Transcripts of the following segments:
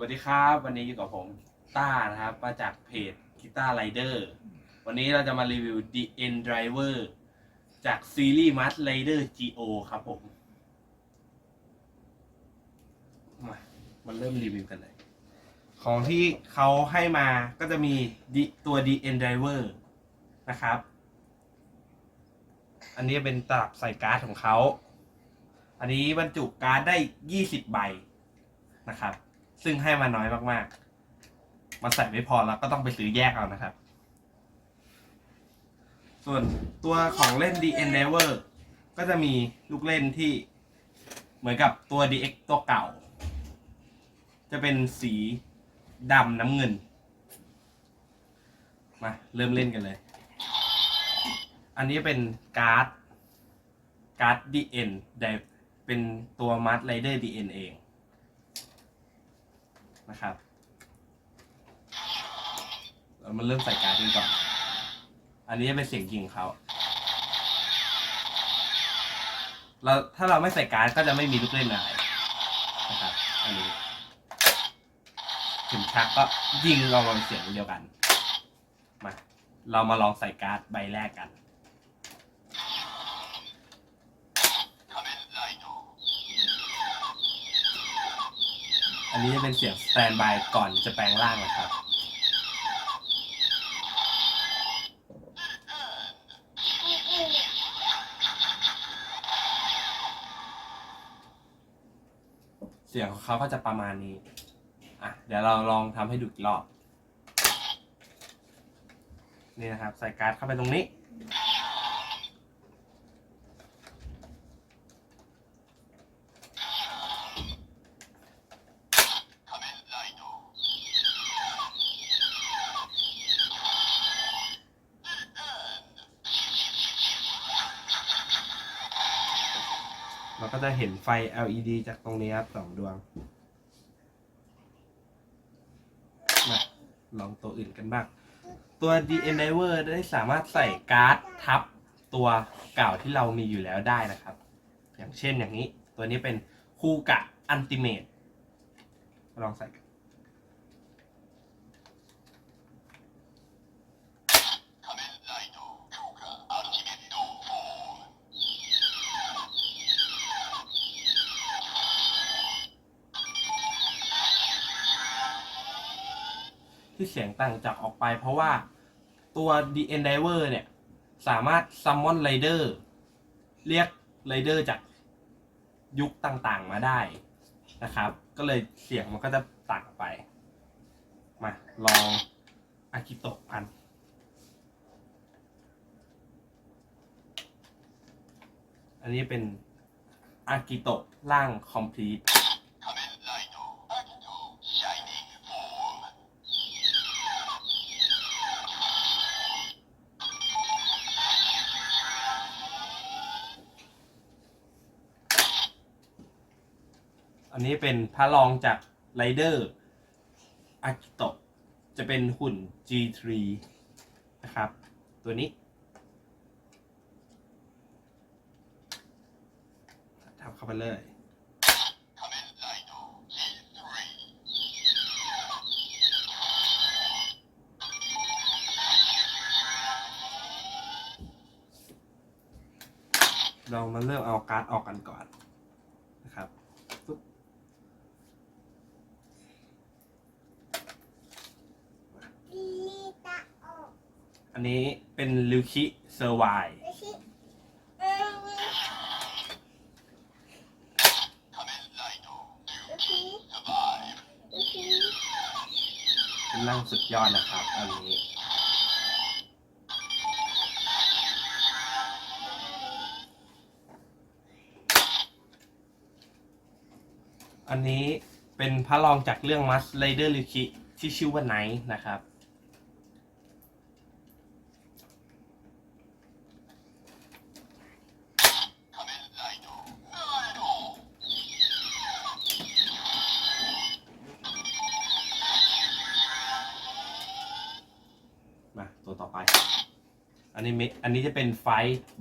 วัสดีครับ วันนี้อยู่กับผมต้านะครับ มาจากเพจกีตาร์ไรเดอร์วันนี้เราจะมารีวิว The End Driver จากซีรีส์ Must Rider GO ครับผม มามันเริ่มรีวิวกันเลย ของที่เขาให้มาก็จะมีตัว The End Driver นะครับ อันนี้เป็นตลับใส่การ์ดของเขา อันนี้บรรจุการ์ดได้ 20 ใบนะครับ ซึ่งให้มาน้อยมากๆมันใส่ไม่พอแล้วก็ต้องไปซื้อแยกเอานะครับ ส่วนตัวของเล่น The Endeavor ก็จะมีลูกเล่นที่เหมือนกับตัว DX ตัวเก่า จะเป็นสีดำน้ำเงิน มาเริ่มเล่นกันเลย อันนี้เป็นการ์ด การ์ด DN เป็นตัวมัดไรเดอร์ DN เอง นะครับเรามาเริ่มใส่การ์ดกันก่อน อันนี้จะเป็นเสียงยิงของเขาเราถ้าเราไม่ใส่การ์ดก็จะไม่มีลูกเล่นอะไรนะครับ อันนี้ถึงชักก็ยิงเราเป็นเสียงเดียวกัน มา เรามาลองใส่การ์ดใบแรกกัน อันนี้จะเป็นเสียงสแตนบายก่อนจะแปลงร่างนะครับ เสียงของเขาก็จะประมาณนี้ อะ เดี๋ยวเราลองทำให้ดูอีกรอบ นี่นะครับ ใส่การ์ดเข้าไปตรงนี้ ก็จะเห็นไฟ LED จากตรงนี้ครับสองดวง มาลองตัวอื่นกันบ้าง ตัว d n d i v e r ได้สามารถใส่การ์ดทับตัวเก่าที่เรามีอยู่แล้วได้นะครับ อย่างเช่นอย่างนี้ ตัวนี้เป็นคูกะอันติเมตลองใส่กัน ที่เสียงต่างจากออกไป เพราะว่าตัว The Endeavor เนี่ย สามารถ Summon Rider เรียก Rider จากยุคต่างๆมาได้นะครับ ก็เลยเสียงมันก็จะต่างออกไป มาลองอากิโตะกันอันนี้เป็นอากิโตะร่าง Complete อัันนี้เป็นพระรองจากไรเดอร์อากิโตะจะเป็นหุ่น G3 นะครับ ตัวนี้ทำเข้าไปเลยเรามาเริ่มเอาการ์ดออกกันก่อนนะครับปุ๊บ ลีตาออก อันนี้เป็นลิวคิเซอร์ไวเออโอเคโอเคเป็นร่างสุดยอดนะครับ อันนี้ อันนี้เป็นพระรองจากเรื่อง Must Rider ลิวคิที่ชื่อว่าไนท์นะครับ มา ต่อไป อันนี้มิอันนี้จะเป็นไฟ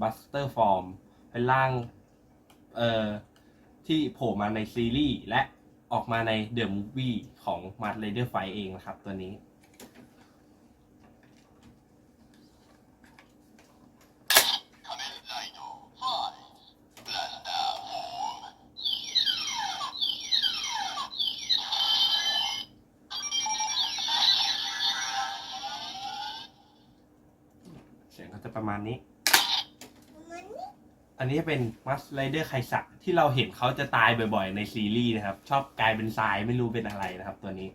บัสเตอร์ฟอร์มเป็นร่างเอ่อที่โผล่มาในซีรีส์และออกมาในเดอะมูฟวี่ของมาร์ทเรเดอร์ไฟเองนะครับตัวนี้ เสียงก็จะ ประมาณนี้มันนี่อันนี้เป็นมัสไรเดอร์ไคสักที่เราเห็นเขาจะตายบ่อยๆ ในซีรีส์นะครับ ชอบกลายเป็นทรายไม่รู้เป็นอะไรนะครับ ตัวนี้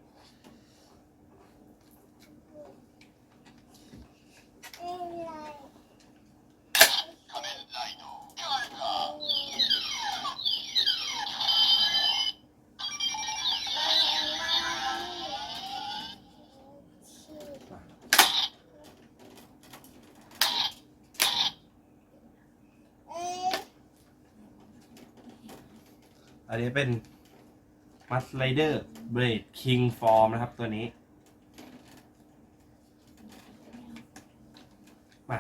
อันนี้เป็นมัสไรเดอร์เบรดคิงฟอร์มนะครับตัวนี้ มา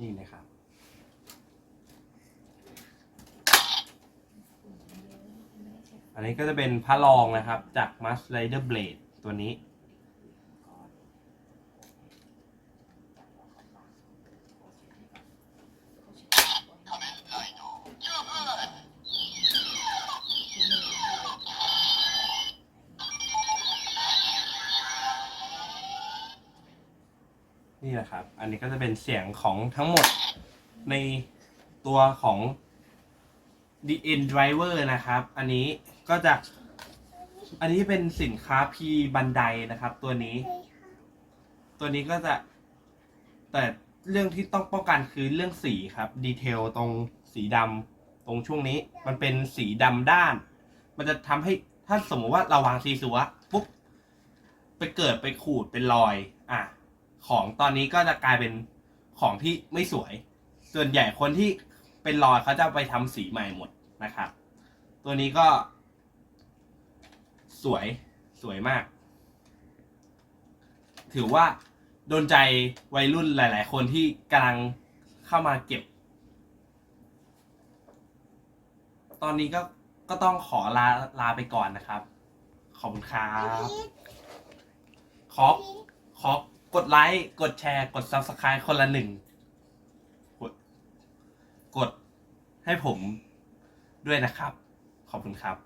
นี่นะครับ อันนี้ก็จะเป็นพระรองนะครับ จาก m u s Rider Blade ตัวนี้ นี่แหละครับ อันนี้ก็จะเป็นเสียงของทั้งหมดในตัวของ The End Driver นะครับ อันนี้ก็จะ อันนี้เป็นสินค้า P บันไดนะครับ ตัวนี้เฮ้ยค่ะตัวนี้ก็จะ แต่เรื่องที่ต้องป้องกันคือเรื่องสีครับ ดีเทลตรงสีดำตรงช่วงนี้ มันเป็นสีดำด้าน มันจะทำให้ถ้าสมมติว่าเราวางซีซัวปุ๊บไปเกิดไปขูดเป็นรอย อะ ของตอนนี้ก็จะกลายเป็นของที่ไม่สวย ส่วนใหญ่คนที่เป็นรอยเขาจะไปทำสีใหม่หมดนะครับ ตัวนี้ก็ สวยสวยมาก ถือว่าโดนใจวัยรุ่นหลาย ๆ คนที่กำลังเข้ามาเก็บ ตอนนี้ก็ก็ต้องขอลาลาไปก่อนนะครับ ขอบคุณครับขอขอกดไลค์กดแชร์ กด Subscribe คนละหนึ่งกดกดให้ผมด้วยนะครับ ขอบคุณครับ